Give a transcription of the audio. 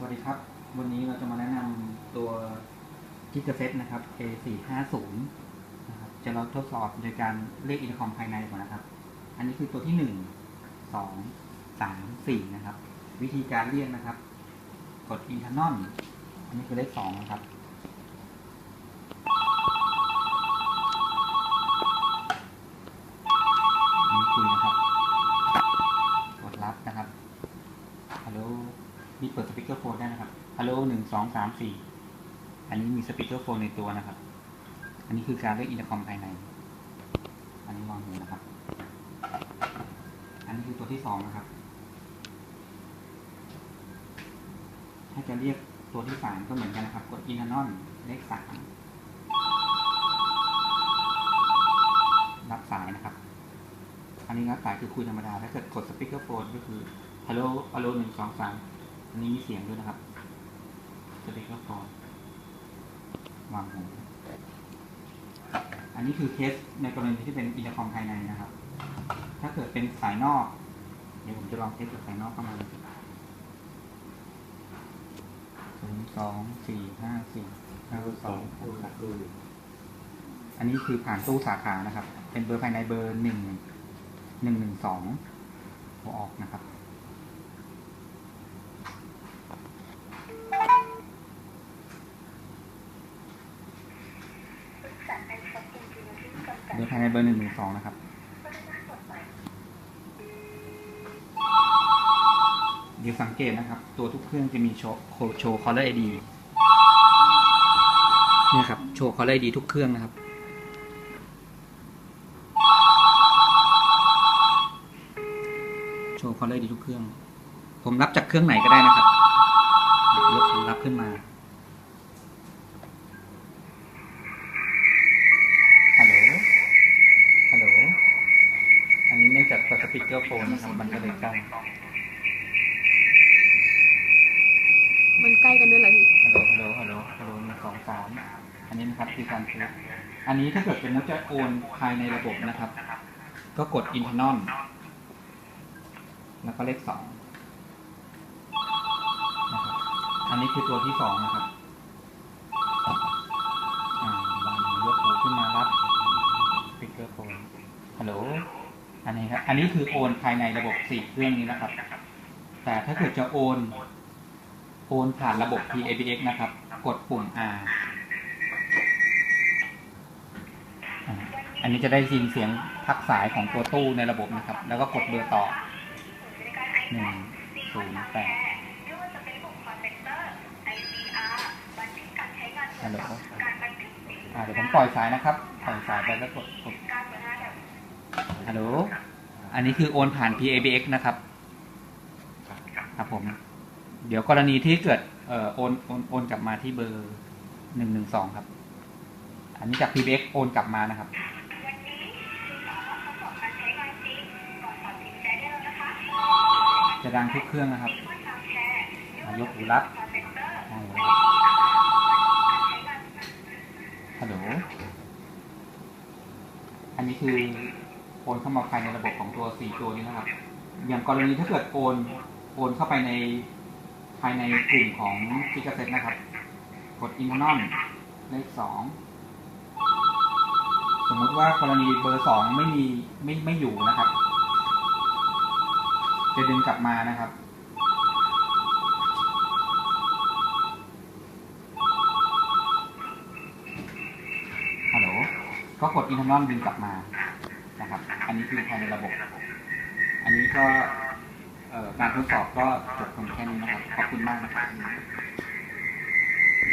สวัสดีครับ วันนี้เราจะมาแนะนำตัวกิกเซตนะครับ A450 นะครับจะเราทดสอบโดยการเรียกอินเทอร์คอมภายในก่อนนะครับ อันนี้คือตัวที่ 1 2 3 4 นะครับ วิธีการเรียกนะครับ กด internal อันนี้คือเลข2นะครับ อันนี้คุยนะครับ กดรับนะครับ ฮัลโหลนี่เปิดสปีกเกอร์โฟนได้นะครับ ฮัลโหลหนึ่งสองสามสี่อันนี้มีสปีกเกอร์โฟนในตัวนะครับ อันนี้คือการเรียกอินเตอร์คอมภายใน อันนี้วางหูนะครับ อันนี้คือตัวที่สองนะครับ ถ้าจะเรียกตัวที่สามก็เหมือนกันนะครับ กดอินเทอร์นอนเลขสามรับสายนะครับ อันนี้รับสายคือคุยธรรมดา ถ้าเกิดกดสปีกเกอร์โฟนก็คือฮัลโหลฮัลโหลหนึ่งสองสามอันนี้มีเสียงด้วยนะครับ สปีกเกอร์โฟนวางหูอันนี้คือเคสในกรณีที่เป็นอินเตอร์คอมภายในนะครับ ถ้าเกิดเป็นสายนอก เดี๋ยวผมจะลองเทสกับสายนอกเข้ามาศูนย์สองสี่ห้าสี่ห้าสองหกสามอันนี้คือผ่านตู้สาขานะครับ เป็นเบอร์ภายในเบอร์หนึ่งหนึ่งหนึ่งสองหัวออกนะครับ เบอร์ภายในเบอร์หนึ่งหนึ่งสองนะครับ เดี๋ยวสังเกตนะครับ ตัวทุกเครื่องจะมีโชว์โชว์ caller ID เนี่ยครับ โชว์ caller ID ทุกเครื่องนะครับโชว์ caller ID ทุกเครื่อง ผมรับจากเครื่องไหนก็ได้นะครับ กเปิดสปีกเกอร์โฟนนะครับมันก็เลยใกล้มันใกล้กันด้วยเหรอพี่ฮัลโหลฮัลโหลฮัลโหลฮัลโหลหนึ่งสองสามอันนี้นะครับคือการเทสอันนี้ถ้าเกิดเป็นมุกจะโอนภายในระบบนะครับ ก็กด internal แล้วก็เลขสองนะครับอันนี้คือตัวที่สองนะครับ อ่าวางหูยกหูขึ้นมารับสปีกเกอร์โฟนฮัลโหล อั นนี้ครับ อันนี้คือโอนภายในระบบสี่เครื่องนี้นะครับ แต่ถ้าเกิดจะโอนโอนผ่านระบบ PABX นะครับ กดปุ่ม R อันนี้จะได้ยินเสียงพักสายของตัวตู้ในระบบนะครับ แล้วก็กดเบอร์ต่อหนึ่งศูนย์แปดฮัลโหลอ่าเดี๋ยวผมปล่อยสายนะครับ ปล่อยสายไปแล้วกดฮัลโหล อันนี้คือโอนผ่าน PABX นะครับ ครับผม เดี๋ยวกรณีที่เกิดเอ่อโอนโอนโอนกลับมาที่เบอร์หนึ่งหนึ่งสองครับ อันนี้จาก PBX โอนกลับมานะครับ จะดังทุกเครื่องนะครับอะยกหูรับอ่าฮัลโหล อันนี้คือโอ นเข้ามาภายในระบบของตัวสี่ตัวนี้นะครับ อย่างกรณีถ้าเกิดโอนโอนเข้าไปในภายในกลุ่มของกิกาเซ็ตนะครับ กด internal เลขสองสมมติว่ากรณีเบอร์สองไม่มีไม่ไม่อยู่นะครับ จะดึงกลับมานะครับฮัลโหลก็กด internal ดึงกลับมา อันนี้คือภายในระบบ อันนี้ก็การทดสอบก็จบลงแค่นี้นะครับ ขอบคุณมากนะครับ